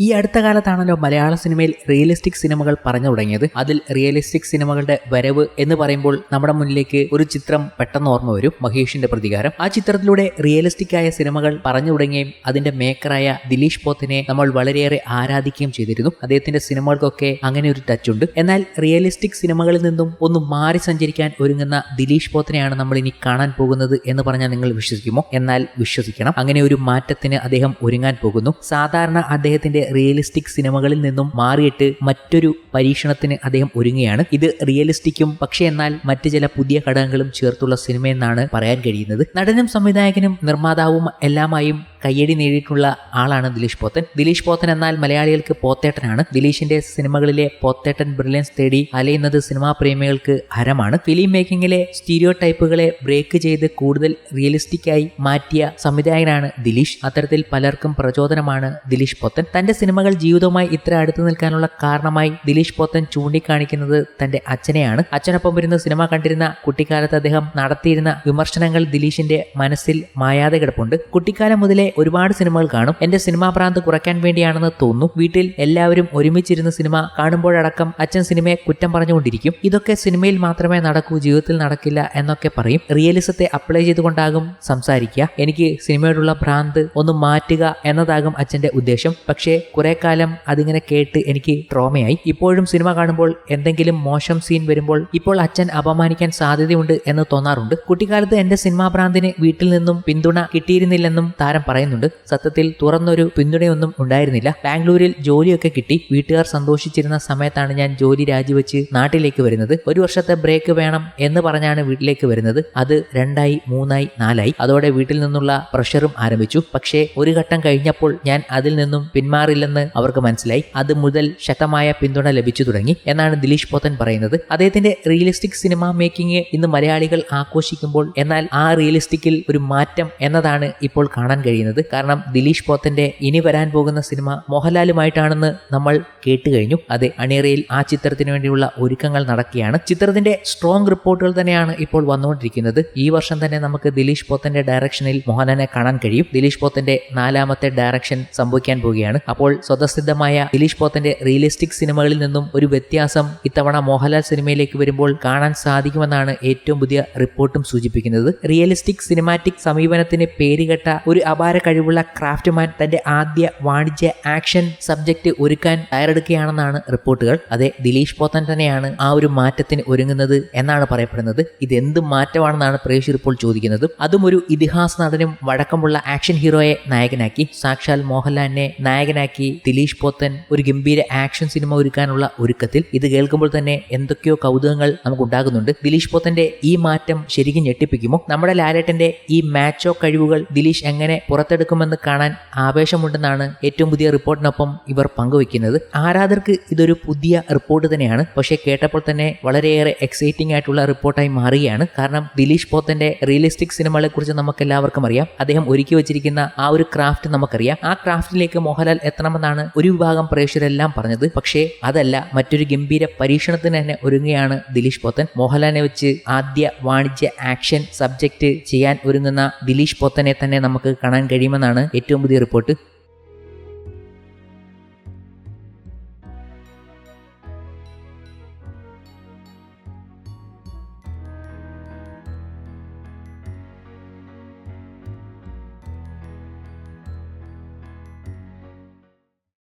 ഈ അടുത്ത കാലത്താണല്ലോ മലയാള സിനിമയിൽ റിയലിസ്റ്റിക് സിനിമകൾ പറഞ്ഞു തുടങ്ങിയത്. അതിൽ റിയലിസ്റ്റിക് സിനിമകളുടെ വരവ് എന്ന് പറയുമ്പോൾ നമ്മുടെ മുന്നിലേക്ക് ഒരു ചിത്രം പെട്ടെന്ന് ഓർമ്മ വരും മഹേഷിന്റെ പ്രതികാരം. ആ ചിത്രത്തിലൂടെ റിയലിസ്റ്റിക് ആയ സിനിമകൾ പറഞ്ഞു തുടങ്ങുകയും അതിന്റെ മേക്കറായ ദിലീഷ് പോത്തിനെ നമ്മൾ വളരെയേറെ ആരാധിക്കുകയും ചെയ്തിരുന്നു. അദ്ദേഹത്തിന്റെ സിനിമകൾക്കൊക്കെ അങ്ങനെ ഒരു ടച്ച് ഉണ്ട്. എന്നാൽ റിയലിസ്റ്റിക് സിനിമകളിൽ നിന്നും ഒന്ന് മാറി സഞ്ചരിക്കാൻ ഒരുങ്ങുന്ന ദിലീഷ് പോത്തിനെയാണ് നമ്മൾ ഇനി കാണാൻ പോകുന്നത് എന്ന് പറഞ്ഞാൽ നിങ്ങൾ വിശ്വസിക്കുമോ? എന്നാൽ വിശ്വസിക്കണം. അങ്ങനെ ഒരു മാറ്റത്തിന് അദ്ദേഹം ഒരുങ്ങാൻ പോകുന്നു. സാധാരണ അദ്ദേഹത്തിന്റെ റിയലിസ്റ്റിക് സിനിമകളിൽ നിന്നും മാറിയിട്ട് മറ്റൊരു പരീക്ഷണത്തിന് അദ്ദേഹം ഒരുങ്ങുകയാണ്. ഇത് റിയലിസ്റ്റിക്കും പക്ഷേ എന്നാൽ മറ്റ് ചില പുതിയ ഘടകങ്ങളും ചേർത്തുള്ള സിനിമയെന്നാണ് പറയാൻ കഴിയുന്നത്. നടനും സംവിധായകനും നിർമ്മാതാവും എല്ലാമായും കയ്യടി നേടിയിട്ടുള്ള ആളാണ് ദിലീഷ് പോത്തൻ. ദിലീഷ് പോത്തൻ എന്നാൽ മലയാളികൾക്ക് പോത്തേട്ടനാണ്. ദിലീഷിന്റെ സിനിമകളിലെ പോത്തേട്ടൻ ബ്രില്യൻസ് തേടി അലയുന്നത് സിനിമാ പ്രേമികൾക്ക് ഹരമാണ്. ഫിലിം മേക്കിങ്ങിലെ സ്റ്റീരിയോ ടൈപ്പുകളെ ബ്രേക്ക് ചെയ്ത് കൂടുതൽ റിയലിസ്റ്റിക് ആയി മാറ്റിയ സംവിധായകനാണ് ദിലീഷ്. അത്തരത്തിൽ പലർക്കും പ്രചോദനമാണ് ദിലീഷ് പോത്തൻ. തന്റെ സിനിമകൾ ജീവിതവുമായി ഇത്ര അടുത്ത് നിൽക്കാനുള്ള കാരണമായി ദിലീഷ് പോത്തൻ ചൂണ്ടിക്കാണിക്കുന്നത് തന്റെ അച്ഛനെയാണ്. അച്ഛനൊപ്പം വരുന്ന സിനിമ കണ്ടിരുന്ന കുട്ടിക്കാലത്ത് അദ്ദേഹം നടത്തിയിരുന്ന വിമർശനങ്ങൾ ദിലീഷിന്റെ മനസ്സിൽ മായാതെ കിടപ്പുണ്ട്. കുട്ടിക്കാലം മുതലേ ഒരുപാട് സിനിമകൾ കാണും. എന്റെ സിനിമാ പ്രാന്ത് കുറയ്ക്കാൻ വേണ്ടിയാണെന്ന് തോന്നും വീട്ടിൽ എല്ലാവരും ഒരുമിച്ചിരുന്ന സിനിമ കാണുമ്പോഴടക്കം അച്ഛൻ സിനിമയെ കുറ്റം പറഞ്ഞുകൊണ്ടിരിക്കും. ഇതൊക്കെ സിനിമയിൽ മാത്രമേ നടക്കൂ ജീവിതത്തിൽ നടക്കില്ല എന്നൊക്കെ പറയും. റിയലിസത്തെ അപ്ലൈ ചെയ്തുകൊണ്ടാകും സംസാരിക്കുക. എനിക്ക് സിനിമയോടുള്ള ഭ്രാന്ത് ഒന്ന് മാറ്റുക എന്നതാകും അച്ഛന്റെ ഉദ്ദേശം. പക്ഷേ കുറെ കാലം അതിങ്ങനെ കേട്ട് എനിക്ക് ട്രോമയായി. ഇപ്പോഴും സിനിമ കാണുമ്പോൾ എന്തെങ്കിലും മോശം സീൻ വരുമ്പോൾ ഇപ്പോൾ അച്ഛൻ അപമാനിക്കാൻ സാധ്യതയുണ്ട് എന്ന് തോന്നാറുണ്ട്. കുട്ടിക്കാലത്ത് എന്റെ സിനിമാ ഭ്രാന്തിന് വീട്ടിൽ നിന്നും പിന്തുണ കിട്ടിയിരുന്നില്ലെന്നും താരം പറയുന്നുണ്ട് സത്യത്തിൽ തുറന്നൊരു പിന്തുണയൊന്നും ഉണ്ടായിരുന്നില്ല. ബാംഗ്ലൂരിൽ ജോലിയൊക്കെ കിട്ടി. വീട്ടുകാർ സന്തോഷിച്ചിരുന്ന സമയത്താണ് ഞാൻ ജോലി രാജിവെച്ച് നാട്ടിലേക്ക് വരുന്നത്. ഒരു വർഷത്തെ ബ്രേക്ക് വേണം എന്ന് പറഞ്ഞാണ് വീട്ടിലേക്ക് വരുന്നത്. അത് രണ്ടായി മൂന്നായി നാലായി. അതോടെ വീട്ടിൽ നിന്നുള്ള പ്രഷറും ആരംഭിച്ചു. പക്ഷേ ഒരു ഘട്ടം കഴിഞ്ഞപ്പോൾ ഞാൻ അതിൽ നിന്നും പിന്മാറില്ലെന്ന് അവർക്ക് മനസ്സിലായി. അത് മുതൽ ശക്തമായ പിന്തുണ ലഭിച്ചു തുടങ്ങി എന്നാണ് ദിലീഷ് പോത്തൻ പറയുന്നത്. അദ്ദേഹത്തിന്റെ റിയലിസ്റ്റിക് സിനിമ മേക്കിംഗ് ഇന്ന് മലയാളികൾ ആഘോഷിക്കുമ്പോൾ എന്നാൽ ആ റിയലിസ്റ്റിക്കിൽ ഒരു മാറ്റം എന്നതാണ് ഇപ്പോൾ കാണാൻ കഴിയുന്നത്. കാരണം ദിലീഷ് പോത്തന്റെ ഇനി വരാൻ പോകുന്ന സിനിമ മോഹൻലാലുമായിട്ടാണെന്ന് നമ്മൾ കേട്ട് കഴിഞ്ഞു. അതെ അണിയറയിൽ ആ ചിത്രത്തിന് വേണ്ടിയുള്ള ഒരുക്കങ്ങൾ നടക്കുകയാണ്. ചിത്രത്തിന്റെ സ്ട്രോങ് റിപ്പോർട്ടുകൾ തന്നെയാണ് ഇപ്പോൾ വന്നുകൊണ്ടിരിക്കുന്നത്. ഈ വർഷം തന്നെ നമുക്ക് ദിലീഷ് പോത്തന്റെ ഡയറക്ഷനിൽ മോഹൻലാലിനെ കാണാൻ കഴിയും. ദിലീഷ് പോത്തന്റെ നാലാമത്തെ ഡയറക്ഷൻ സംഭവിക്കാൻ പോവുകയാണ്. അപ്പോൾ സ്വതസിദ്ധമായ ദിലീഷ് പോത്തന്റെ റിയലിസ്റ്റിക് സിനിമകളിൽ നിന്നും ഒരു വ്യത്യാസം ഇത്തവണ മോഹൻലാൽ സിനിമയിലേക്ക് വരുമ്പോൾ കാണാൻ സാധിക്കുമെന്നാണ് ഏറ്റവും പുതിയ റിപ്പോർട്ടും സൂചിപ്പിക്കുന്നത്. റിയലിസ്റ്റിക് സിനിമാറ്റിക് സമീപനത്തിന് പേരുകെട്ട ഒരു അപാര കഴിവുള്ള ക്രാഫ്റ്റ്മാൻ തന്റെ ആദ്യ വാണിജ്യ ആക്ഷൻ സബ്ജക്റ്റ് ഒരുക്കാൻ തയ്യാറെടുക്കുകയാണെന്നാണ് റിപ്പോർട്ടുകൾ. അതെ ദിലീഷ് പോത്തൻ തന്നെയാണ് ആ ഒരു മാറ്റത്തിന് ഒരുങ്ങുന്നത് എന്നാണ് പറയപ്പെടുന്നത്. ഇത് എന്ത് മാറ്റമാണെന്നാണ് പ്രേക്ഷകർ ഇപ്പോൾ ചോദിക്കുന്നത്. അതും ഒരു ഇതിഹാസ നടനും വഴക്കമുള്ള ആക്ഷൻ ഹീറോയെ നായകനാക്കി. സാക്ഷാൽ മോഹൻലാലിനെ നായകനാക്കി ദിലീഷ് പോത്തൻ ഒരു ഗംഭീര ആക്ഷൻ സിനിമ ഒരുക്കാനുള്ള ഒരുക്കത്തിൽ. ഇത് കേൾക്കുമ്പോൾ തന്നെ എന്തൊക്കെയോ കൗതുകങ്ങൾ നമുക്ക് ഉണ്ടാകുന്നുണ്ട് ദിലീഷ് പോത്തന്റെ ഈ മാറ്റം ശരിക്കും ഞെട്ടിപ്പിക്കുമോ? നമ്മുടെ ലാലേട്ടന്റെ ഈ മാച്ചോ കഴിവുകൾ ദിലീഷ് എങ്ങനെ പുറത്തെടുക്കുമെന്ന് കാണാൻ ആവേശമുണ്ടെന്നാണ് ഏറ്റവും പുതിയ റിപ്പോർട്ടിനൊപ്പം ഇവർ പങ്കുവയ്ക്കുന്നത്. ആരാധകർക്ക് ഇതൊരു പുതിയ റിപ്പോർട്ട് തന്നെയാണ്. പക്ഷേ കേട്ടപ്പോൾ തന്നെ വളരെയേറെ എക്സൈറ്റിംഗ് ആയിട്ടുള്ള റിപ്പോർട്ടായി മാറുകയാണ്. കാരണം ദിലീഷ് പോത്തന്റെ റിയലിസ്റ്റിക് സിനിമകളെ കുറിച്ച് നമുക്ക് എല്ലാവർക്കും അറിയാം. അദ്ദേഹം ഒരുക്കി വെച്ചിരിക്കുന്ന ആ ഒരു ക്രാഫ്റ്റ് നമുക്കറിയാം. ആ ക്രാഫ്റ്റിലേക്ക് മോഹൻലാൽ എത്തണമെന്നാണ് ഒരു വിഭാഗം പ്രേക്ഷകരെല്ലാം പറഞ്ഞത്. പക്ഷേ അതല്ല മറ്റൊരു ഗംഭീര പരീക്ഷണത്തിന് തന്നെ ഒരുങ്ങുകയാണ് ദിലീഷ് പോത്തൻ. മോഹൻലാലിനെ വെച്ച് ആദ്യ വാണിജ്യ ആക്ഷൻ സബ്ജക്റ്റ് ചെയ്യാൻ ഒരുങ്ങുന്ന ദിലീഷ് പോത്തനെ തന്നെ നമുക്ക് കാണാൻ കഴിയുമെന്നാണ് ഏറ്റവും പുതിയ റിപ്പോർട്ട്.